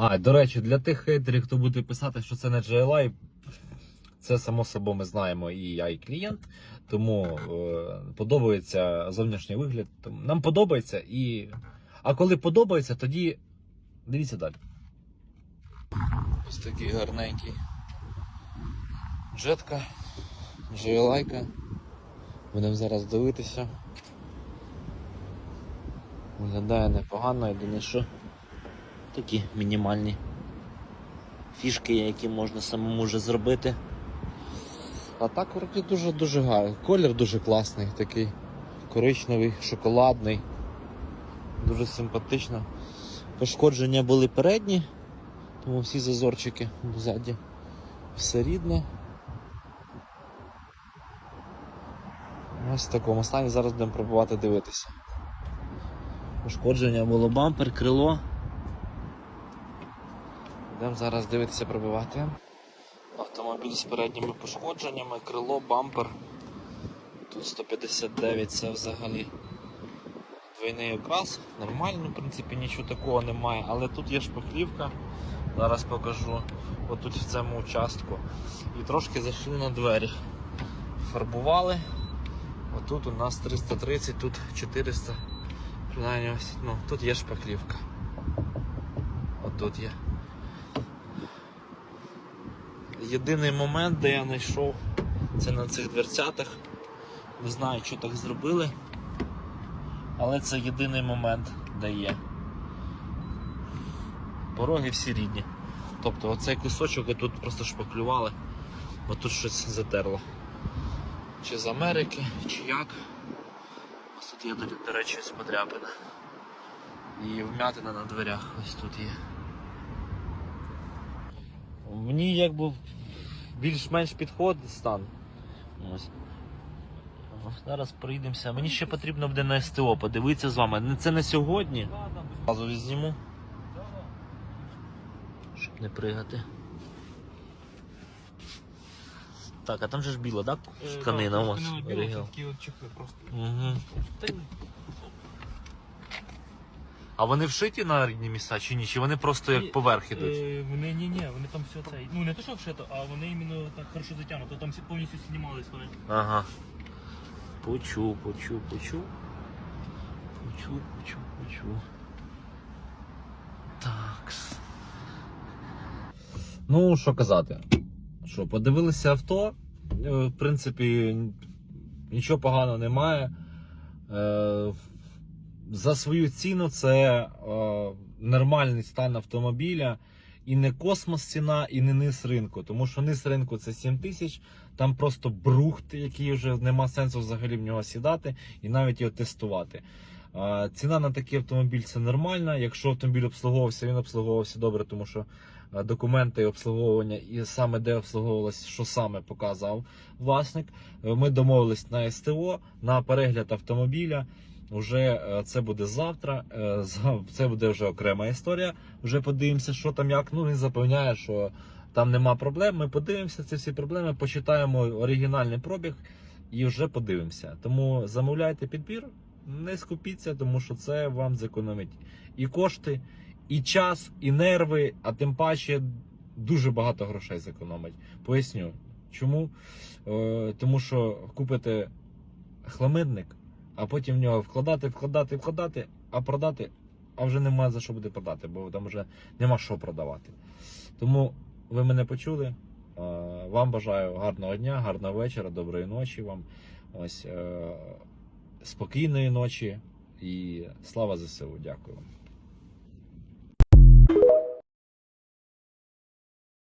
А, до речі, для тих хейтерів, хто буде писати, що це не GLI, це само собою ми знаємо і я, і клієнт. Тому е, подобається зовнішній вигляд. Тому Нам подобається і. А коли подобається, тоді дивіться далі. Ось такий гарненький. Джетка, GLI. Будемо зараз дивитися. Виглядає непогано, єдине що такі мінімальні фішки, які можна самому вже зробити. А так вроді дуже-дуже гарний. Колір дуже класний, такий коричневий, шоколадний. Дуже симпатично. Пошкодження були передні, тому всі зазорчики ззаді. Все рідне. Ось в такому стані зараз будемо пробувати дивитися. Пошкодження було бампер, крило. Будемо зараз дивитися пробивати. Автомобіль з передніми пошкодженнями, крило, бампер. Тут 159 це взагалі двойний окрас. Нормально, в принципі, нічого такого немає, але тут є шпаклівка. Зараз покажу отут в цьому участку. І трошки зайшли на двері. Фарбували. Отут у нас 330, тут 400. Принаймні ось, ну, тут є шпаклівка. Отут є. Єдиний момент, де я знайшов, це на цих дверцятах. Не знаю, що так зробили. Але це єдиний момент, де є. Пороги всі рідні. Тобто оцей кусочок тут просто шпаклювали, бо тут щось затерло. Чи з Америки, чи як. Ось тут є, до, речі, подряпина. І вмятина на дверях ось тут є. Мені якби більш-менш підходить стан. Ось. Зараз проїдемося. Мені ще потрібно буде на СТО подивитися з вами. Це не сьогодні. Зразу візьму. Щоб не пригати. Так, а там же ж біла, так? Е, Тканина у вас. Просто. Угу. А вони вшиті на рідні місця чи ні? Чи вони просто як поверх ідуть? Е, Вони ні, ні, вони там все це. Ну не то, що вшито, а вони іменно так хорошо затягнуто. Там всі повністю знімались вони. Ага. Почув, почув, почув. Почув, почув, почув. Такс. Ну, що казати. Що, подивилися авто. Е, В принципі, нічого поганого немає. Е, За свою ціну це е, нормальний стан автомобіля. І не космос ціна, і не низ ринку. Тому що низ ринку це 7 тисяч, там просто брухт, який вже нема сенсу взагалі в нього сідати і навіть його тестувати. Е, Ціна на такий автомобіль це нормальна. Якщо автомобіль обслуговувався, він обслуговувався добре, тому що е, документи обслуговування і саме де обслуговувалось, що саме показав власник. Е, Ми домовились на СТО на перегляд автомобіля. Уже е, це буде завтра. е, Це буде вже окрема історія. Вже подивимося, що там як. Ну він запевняє, що там нема проблем. Ми подивимося ці всі проблеми, почитаємо оригінальний пробіг і вже подивимося. Тому замовляйте підбір, не скупіться, тому що це вам зекономить і кошти, і час, і нерви, а тим паче дуже багато грошей зекономить. Поясню, чому? Е, Тому що купите хламидник, а потім в нього вкладати, вкладати, вкладати, а продати, а вже немає за що буде продати, бо там вже нема що продавати. Тому ви мене почули. Е, Вам бажаю гарного дня, гарного вечора, доброї ночі вам. Ось е, спокійної ночі і слава ЗСУ. Дякую вам.